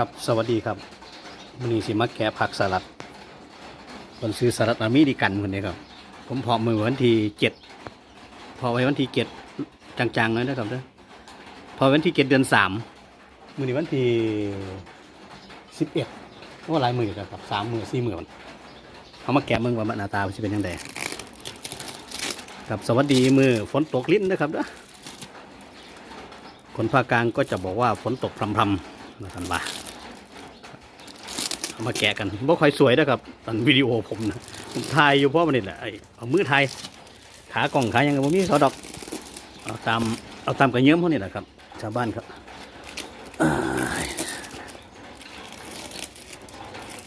ครับ สวัสดีครับวันนี้สิมาแกะผักสลัดคนซื้อสลัดอเมริกันคนนี้ครับ ผมพอมือวันที่เจ็ดพอไว้วันที่เจ็ดจังๆเลยนะครับเด้อพอวันที่เจ็ดเดือนสามมือนี้วันที่สิบเอ็ดว่าหลายมือแล้วครับสามมือสี่มือมันเอามาแกะมึงว่ามันหน้าตาจะเป็นยังไงครับสวัสดีมือฝนตกลิ้นนะครับเด้อคนภาคกลางก็จะบอกว่าฝนตกพรำๆนะครับว่า เอามาแกะกันบ่ค่อยสวยนะครับตอนวิดีโอผมนะผมถ่ายอยู่เพราะมันนี่แหละไอ้เอามือถ่ายขากล่องขายังไงผมมีเขาดอกเอาตามเอาตามกระเยิ้มพวกนี้แหละครับ ชาวบ้านครับอ้าย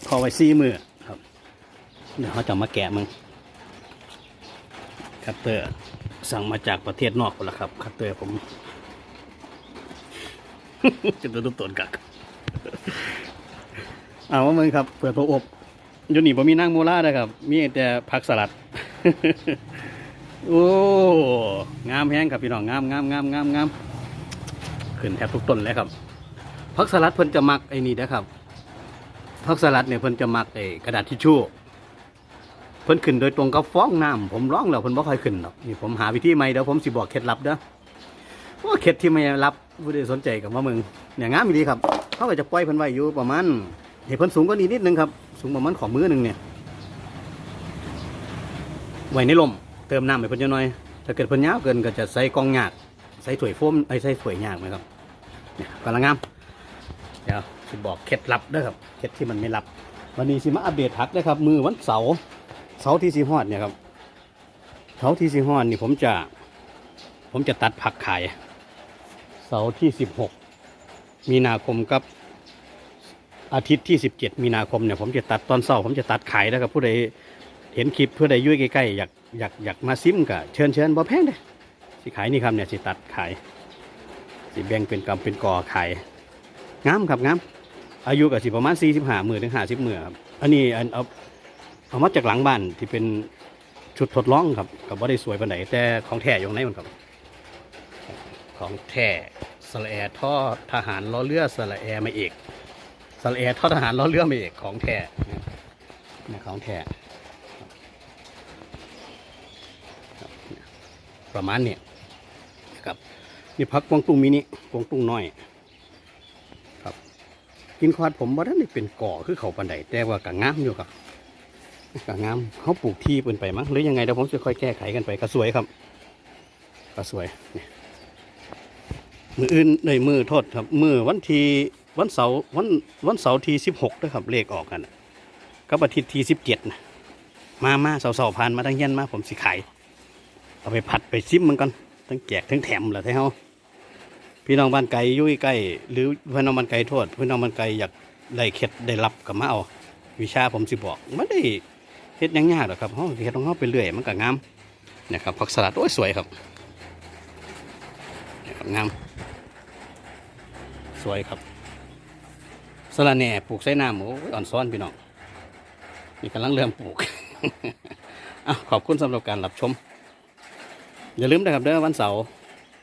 พอไว้ซี่มือครับ เดี๋ยวเขาจะมาแกะมึงคัตเตอร์สั่งมาจากประเทศนอกหมดแล้วครับ คัตเตอร์ผมจะตัวตนกัก เอาว่ามึงครับ เปิดพระอบอยู่นี่ผมมีนั่งโมล่าด้วยครับ มีแต่ผักสลัด โอ้ งามแห้งครับพี่น้อง งามงามงามงามงามขึ้นแทบทุกต้นเลยครับ ผักสลัดเพิ่นจะมักไอ้นี่นะครับ ผักสลัดเนี่ยเพิ่นจะมักไอ้กระดาษทิชชู่ เพิ่นขึ้นโดยตรงกับฟองน้ำผมร้องแล้วเพิ่นบ่ค่อยขึ้นหรอก นี่ผมหาวิธีใหม่เดี๋ยวผมสิบอกเคล็ดลับเด้อว่าเคล็ดที่ไม่รับผู้ใดสนใจกับว่ามึงเนี่ยงามดีครับเขาก็จะปล่อยเพิ่นไว้อยู่ประมาณ เห็นเพิ่นสูงกว่านี้นิดนึงครับ สูงประมาณขอมือหนึ่งเนี่ยไว้ในลมเติมน้ำให้เพิ่นจะหน่อย ถ้าเกิดเพิ่นยาวเกินก็จะใส่กองหยากใส่ถ้วยโฟมไอ้ใส่ถ้วยหยากไหมครับเนี่ยกำลังงาม เดี๋ยวสิบอกเคล็ดลับด้อครับเคล็ดที่มันไม่ลับวันนี้สิมาอัปเดตผักนะครับ มือวันเสาร์เสาร์ที่สีฮอดเนี่ยครับเสาร์ที่สีฮอดนี่ผมจะ ผมจะตัดผักขายเสาร์ที่สิบหกมีนาคมกับ อาทิตย์ที่สิบเจ็ดมีนาคมเนี่ยผมจะตัดตอนเสาร์ผมจะตัดขายนะครับผู้ใดเห็นคลิปผู้ใดยุ่ยใกล้ๆอยากอยากอยากมาซิมก็เชิญเชิญบ่แพงเด้สิขายนี่ครับเนี่ยสิตัดขายสิแบ่งเป็นกำเป็นกอขายงามครับงามอายุก็สิประมาณสี่สิบห้ามื่นถึงห้าสิบหมื่นครับอันนี้อันเอาเอามาจากหลังบ้านที่เป็นชุดทดลองครับกับว่าได้สวยปานไหนแต่ของแท้อยู่ข้างในมันครับของแท้สระแอท่อทหารล้อเรือสระแอม่เอก สระแอท่อทหารล้อเรือมเอกของแท้นะของแท้ประมาณนี้นะครับนี่พักกวงตุ้งมินิกวงตุ้งน้อย ครับ กินควาดผมว่าท่านได้เป็นก่อคือเขาปันไดแต่ว่ากะงามอยู่ครับกะงามเขาปลูกที่เป็นไปมั้งหรือยังไงเดี๋ยวผมจะค่อยแก้ไขกันไปก็สวยครับก็สวยมืออื่นในมือโทษครับ มือวันที่ วันเสาร์วันวันเสาร์ที่สิบหกนะครับเลขออกกันน่ะกับอาทิตย์ที่สิบเจ็ดนะมามาเสาเสาผ่านมาทั้งเย็นมาผมสิขายเอาไปผัดไปซิมมันกันทั้งแจกทั้งแถมเหรอท่เฮาพี่น้องบ้านไกลยุ่ยใกล้หรือพี่น้องบ้านไกลโทษพี่น้องบ้านไกลอยากได้เคล็ดได้รับกับมาเอาวิชาผมสิบอกไม่ได้เฮ็ดยังยากหรอกครับเฮาเฮ็ดของเฮาไปเรื่อยมันก็งามนะครับผักสลัดโอ้ยสวยครับงามสวยครับ สลัดแหน่ปลูกใส่น้ำโอ้ยอ่อนซ้อนพี่น้องนี่กำลังเริ่มปลูกอ้าขอบคุณสำหรับการรับชม อย่าลืมนะครับเด้อวันเสาร์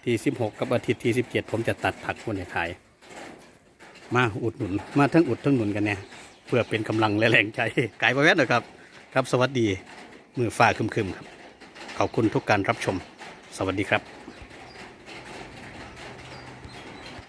ที่16 กับอาทิตย์ที่ 17 ผมจะตัดผักคนในขาย มาอุดหนุน มาทั้งอุดทั้งหนุนกันเนี่ยเพื่อเป็นกำลังและแรงใจไก่ประเวศนะครับ ครับ สวัสดีมือฟ้าครึมๆครับ ขอบคุณทุกการรับชม สวัสดีครับ